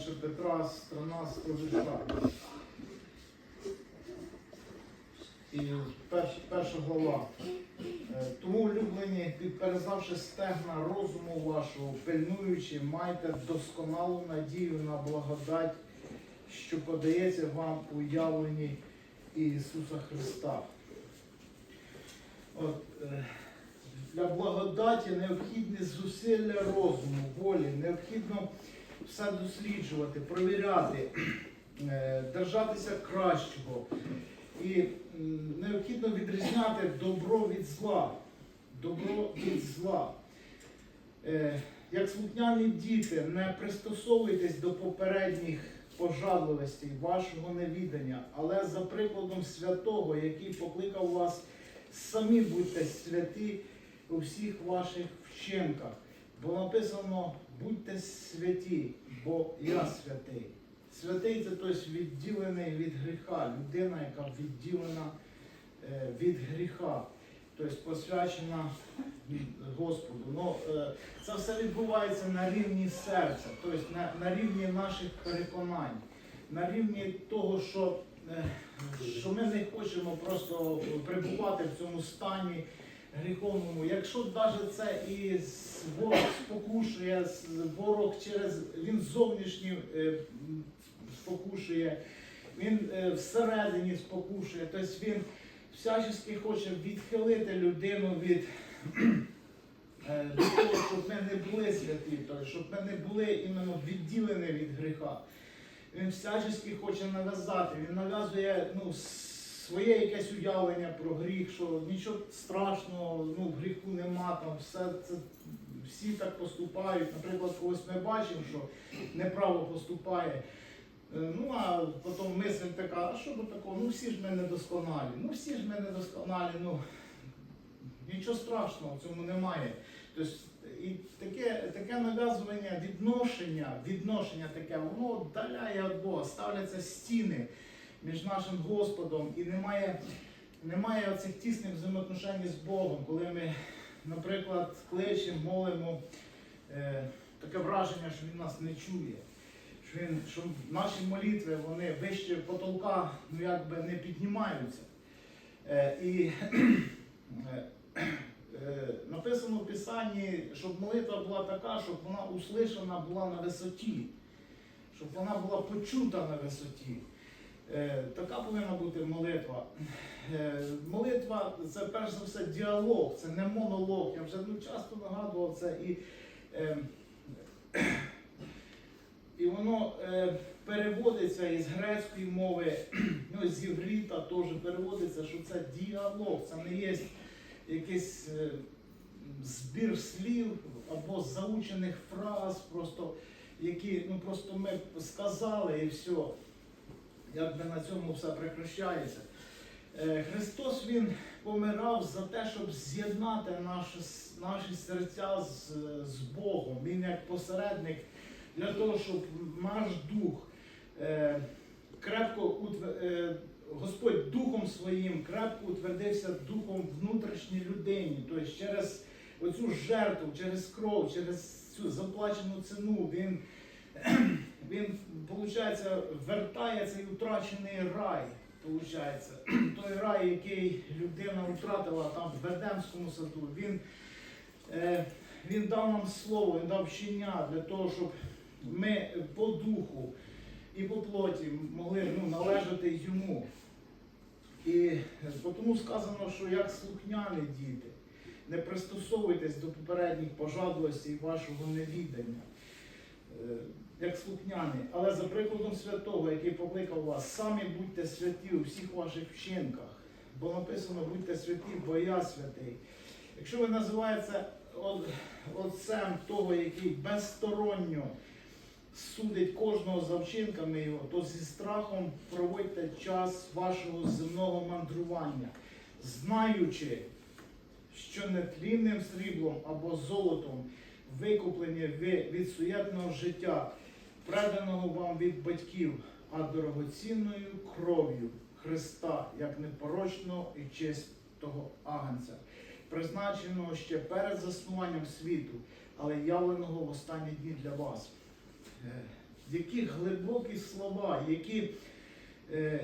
1 Петра 13 вірша. І перш, перша глава. Е, Тому, улюблені, підперезавши стегна розуму вашого, пильнуючи, майте досконалу надію на благодать, що подається вам у явленні Ісуса Христа. От, е, для благодаті необхідні зусилля розуму, волі, необхідно все досліджувати, провіряти, е, держатися кращого. І необхідно відрізняти добро від зла. Добро від зла. Е, Як слухняні діти, не пристосовуйтесь до попередніх пожадливостей вашого невідання, але за прикладом святого, який покликав вас, самі будьте святі у всіх ваших вчинках. Бо написано будьте святі, бо я святий. Святий це тобто відділений від гріха, людина, яка відділена е, від гріха, тобто посвячена Господу. Ну, е, це все відбувається на рівні серця, тобто на, на рівні наших переконань, на рівні того, що, е, що ми не хочемо просто перебувати в цьому стані гріховному. Якщо навіть це і ворог спокушує, ворог через він зовнішній е, спокушує, він е, всередині спокушує, тобто він всячески хоче відхилити людину від е, до того, щоб ми не були святі, щоб ми не були іменно відділені від гріха. Він всячески хоче нав'язати, він нав'язує ну, своє якесь уявлення про гріх, що нічого страшного, ну, гріху нема, там все це всі так поступають. Наприклад, ось ми бачимо, що неправо поступає. Е, Ну, а потім мисль така, а що до такого? Ну всі ж ми недосконалі. Ну всі ж ми недосконалі, ну нічого страшного в цьому немає. Тобто, і таке, таке нав'язування відношення, відношення таке, воно віддаляє від Бога, ставляться стіни між нашим Господом і немає, немає оцих тісних взаємоотношень з Богом, коли ми, наприклад, кличемо, молимо, е, таке враження, що він нас не чує. Що, він, що наші молитви вони вище потолка ну, якби не піднімаються. Е, і е, е, написано в Писанні, щоб молитва була така, щоб вона услышана була на висоті, щоб вона була почута на висоті. Е, Така повинна бути молитва. Е, Молитва це перш за все діалог, це не монолог. Я вже ну, часто нагадував це і, е, і воно переводиться із грецької мови, ну з єврита теж переводиться, що це діалог, це не є якийсь збір слів або заучених фраз, просто які ну просто ми сказали і все якби на цьому все прекращається. Е, Христос Він помирав за те, щоб з'єднати наші, наші серця з, з Богом. Він як посередник для того, щоб наш дух е, крепко утв- е, Господь Духом Своїм крепко утвердився духом внутрішній людині. Тобто через оцю жертву, через кров, через цю заплачену ціну він він, виходить, вертає цей утрачений рай. Получається. Той рай, який людина втратила там в Ведемському саду, він, е, він дав нам слово, він дав вчення для того, щоб ми по духу і по плоті могли ну, належати йому. І е, тому сказано, що як слухняні діти, не пристосовуйтесь до попередніх пожадливостей вашого невідання. Як слухняні, але за прикладом святого, який покликав вас, самі будьте святі у всіх ваших вчинках. Бо написано будьте святі, бо я святий. Якщо ви називаєте отцем того, який безсторонньо судить кожного за вчинками його, то зі страхом проводьте час вашого земного мандрування, знаючи, що нетлінним сріблом або золотом викуплені ви від суєтного життя, преданого вам від батьків, а дорогоцінною кров'ю Христа, як непорочного і чистого агнця, призначеного ще перед заснуванням світу, але явленого в останні дні для вас. Е, які глибокі слова, які, е,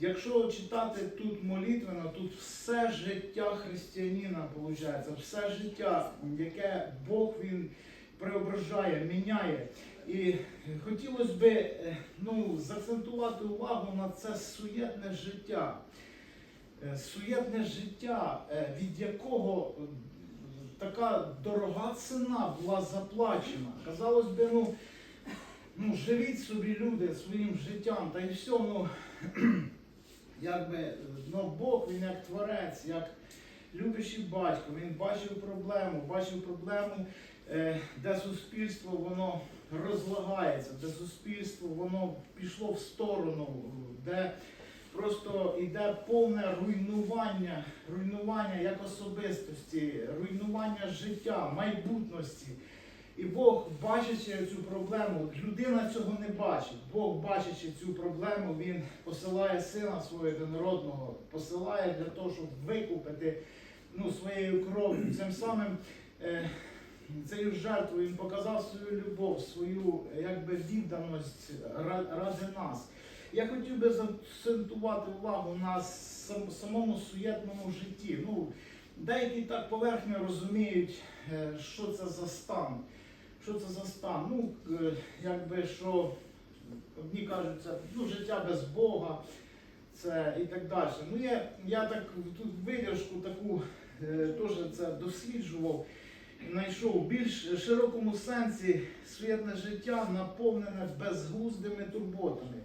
якщо читати тут молитвенно, тут все життя християнина виходить, все життя, яке Бог він преображає, міняє. І хотілося б е, ну, заакцентувати увагу на це суєтне життя. Е, Суєтне життя, е, від якого така дорога ціна була заплачена. Казалось би, ну, ну живіть собі люди своїм життям, та й все, ну, якби, ну, Бог, він як творець, як любящий батько, він бачив проблему, бачив проблему, де суспільство воно розлагається, де суспільство воно пішло в сторону, де просто йде повне руйнування, руйнування як особистості, руйнування життя, майбутності. І Бог, бачачи цю проблему, людина цього не бачить. Бог, бачачи цю проблему, Він посилає сина свого єдинородного, посилає для того, щоб викупити ну, своєю кров'ю. Цим самим е, цією жертвою він показав свою любов, свою якби відданість ради нас. Я хотів би заакцентувати увагу на самому суєтному житті. Ну, деякі так поверхньо розуміють, е, що це за стан. Що це за стан? Ну, е, якби що одні кажуть, це ну, життя без Бога, це і так далі. Ну, я, я так тут видержку таку е, теж це досліджував, знайшов в більш широкому сенсі суєтне життя наповнене безглуздими турботами,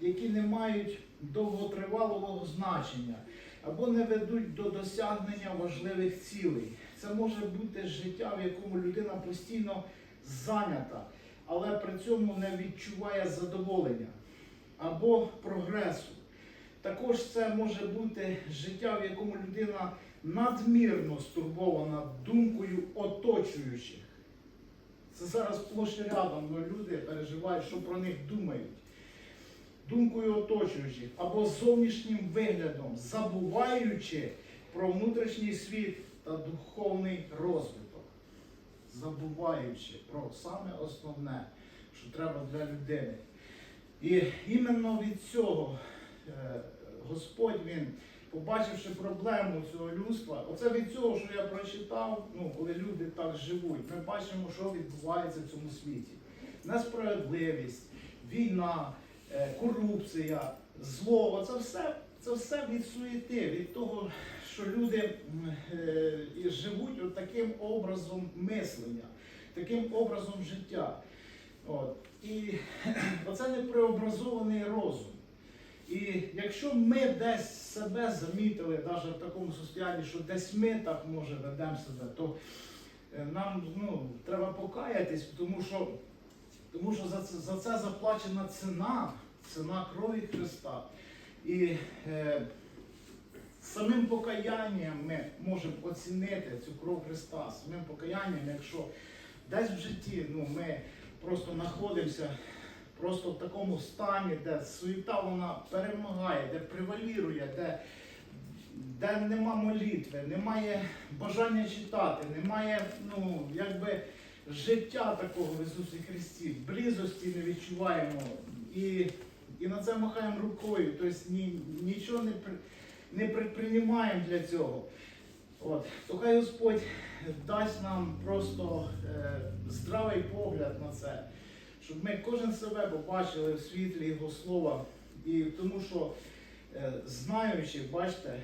які не мають довготривалого значення або не ведуть до досягнення важливих цілей. Це може бути життя, в якому людина постійно зайнята, але при цьому не відчуває задоволення або прогресу. Також це може бути життя, в якому людина надмірно стурбована думкою оточуючих. Це зараз сплош і рядом люди переживають, що про них думають. Думкою оточуючих або зовнішнім виглядом, забуваючи про внутрішній світ та духовний розвиток. Забуваючи про саме основне, що треба для людини. І іменно від цього е, Господь він, побачивши проблему цього людства, оце від цього, що я прочитав, ну, коли люди так живуть, ми бачимо, що відбувається в цьому світі. Несправедливість, війна, е, корупція, зло, оце все, це все від суєти, від того, що люди е, живуть от таким образом мислення, таким образом життя. От. І оце непреобразований розум. І якщо ми десь себе замітили, навіть в такому состоянні, що десь ми так може ведемо себе, то е, нам ну, треба покаятись, тому що, тому що за, це, за це заплачена ціна, ціна крові Христа. І е, самим покаянням ми можемо оцінити цю кров Христа, самим покаянням, якщо десь в житті ну, ми просто знаходимося просто в такому стані, де суєта вона перемагає, де превалірує, де, де нема молитви, немає бажання читати, немає ну, якби, життя такого в Ісусі Христі, близості не відчуваємо. І, і на це махаємо рукою, тобто ні, нічого не, не предприймаємо для цього. От. То хай Господь дасть нам просто е, здравий погляд на це, щоб ми кожен себе побачили в світлі Його слова. І тому що, е, знаючи, бачите,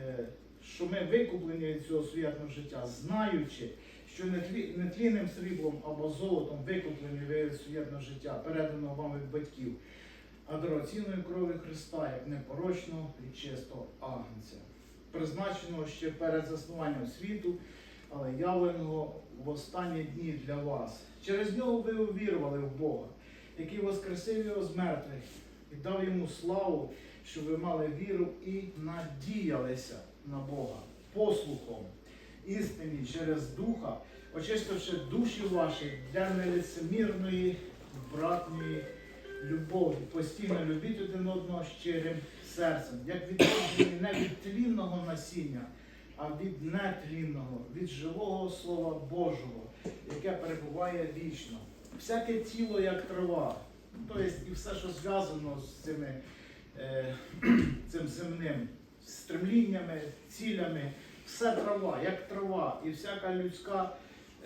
е, що ми викуплені від цього суєтного життя, знаючи, що не, тлі, тлінним сріблом або золотом викуплені ви від суєтного життя, переданого вам від батьків, а дорогоцінною крові Христа, як непорочного і чистого агнця призначеного ще перед заснуванням світу, явленого в останні дні для вас. Через нього ви увірували в Бога, який воскресив його з мертвих і дав йому славу, що ви мали віру і надіялися на Бога послухом істині через Духа, очистивши душі ваші для нелицемірної братньої любові. Постійно любіть один одного щирим серцем, як відроджені не від тлінного насіння, а від нетлінного, від живого Слова Божого, яке перебуває вічно. всяке тіло як трава. Тобто і все, що зв'язано з цими, е, цим земним стремліннями, цілями, все трава, як трава, і всяка людська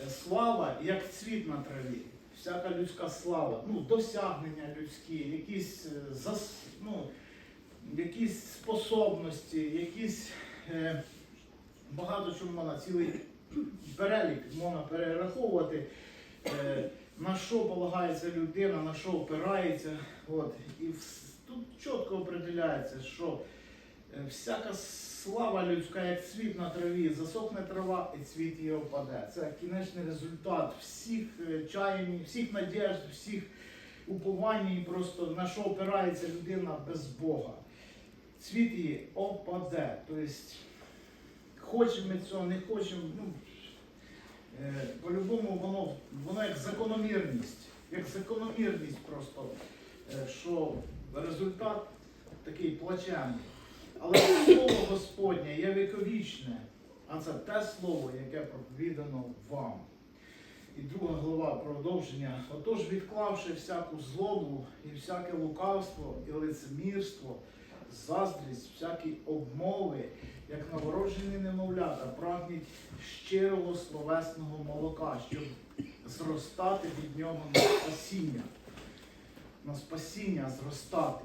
е, слава, як цвіт на траві. Всяка людська слава, ну, досягнення людські, якісь, е, зас, ну, якісь способності, якісь багато чому можна цілий перелік можна перераховувати, е, на що полагається людина, на що опирається. От. І тут чітко определяється, що е, всяка слава людська, як цвіт на траві, засохне трава і цвіт її опаде. Це кінечний результат всіх е, чаянь, всіх надіжд, всіх уповань, просто на що опирається людина без Бога. Цвіт її опаде. Тобто, хочемо ми цього, не хочемо. Ну, е, по-любому воно, воно як закономірність, як закономірність просто, е, що результат такий плачевний. Але слово Господнє є віковічне, а це те слово, яке проповідано вам. І друга глава продовження. Отож, відклавши всяку злобу і всяке лукавство і лицемірство, заздрість, всякі обмови, як новороджені немовлята, прагніть щирого словесного молока, щоб зростати від нього на спасіння. На спасіння зростати.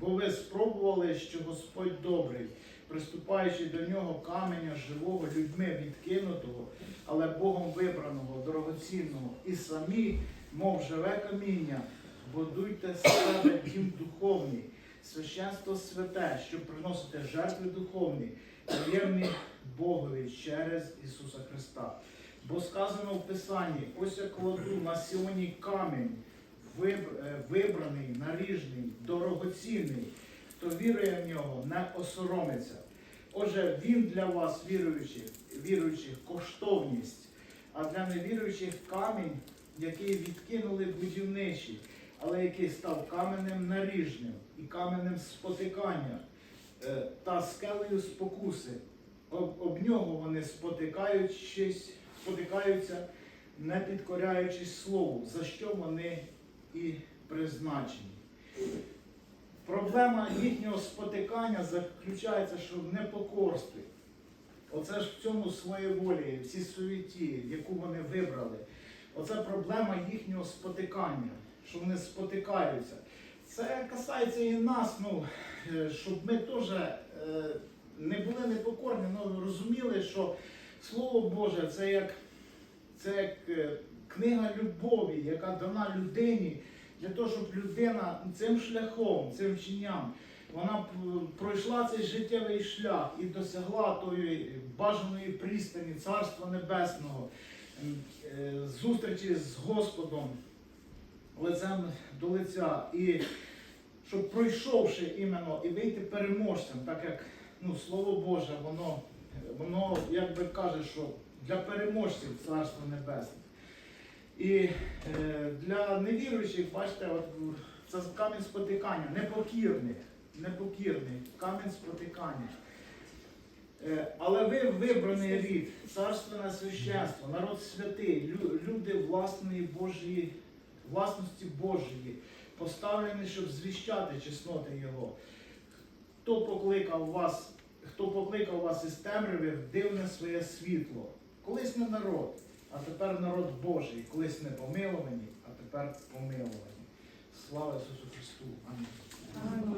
Бо ви спробували, що Господь добрий, приступаючи до нього каменя живого людьми відкинутого, але Богом вибраного, дорогоцінного, і самі, мов живе каміння, будуйте себе дім духовний, священство святе, щоб приносити жертви духовні, приємні Богові через Ісуса Христа. Бо сказано в Писанні, ось я кладу на сіоні камінь, е, вибраний, наріжний, дорогоцінний. Хто вірує в нього, не осоромиться. Отже, він для вас, віруючих, віруючих, коштовність, а для невіруючих камінь, який відкинули будівничі, але який став каменем наріжним і каменем спотикання е, та скелею спокуси. Об, об нього вони спотикаючись, спотикаються, не підкоряючись слову, за що вони і призначені. Проблема їхнього спотикання заключається, що в непокорстві. Оце ж в цьому своєволі, всі суєті, яку вони вибрали. Оце проблема їхнього спотикання, що вони спотикаються. Це касається і нас, ну, е, щоб ми теж е, не були непокорні, але розуміли, що Слово Боже це як, це як е, книга любові, яка дана людині для того, щоб людина цим шляхом, цим вченням, вона пройшла цей життєвий шлях і досягла тої бажаної пристані Царства Небесного, зустрічі з Господом лицем до лиця. І щоб пройшовши іменно і вийти переможцем, так як ну, Слово Боже, воно, воно якби каже, що для переможців Царство Небесне. І е, для невіруючих, бачите, от, це камінь спотикання, непокірних, непокірних, камінь спотикання. Е, Але ви вибраний рід, царственне священство, народ святий, лю- люди власної Божої, власності Божої, поставлені, щоб звіщати чесноти Його. Хто покликав вас, хто покликав вас із темряви в дивне своє світло? Колись не народ, а тепер народ Божий, колись не помиловані, а тепер помиловані. Слава Ісусу Христу! Амінь.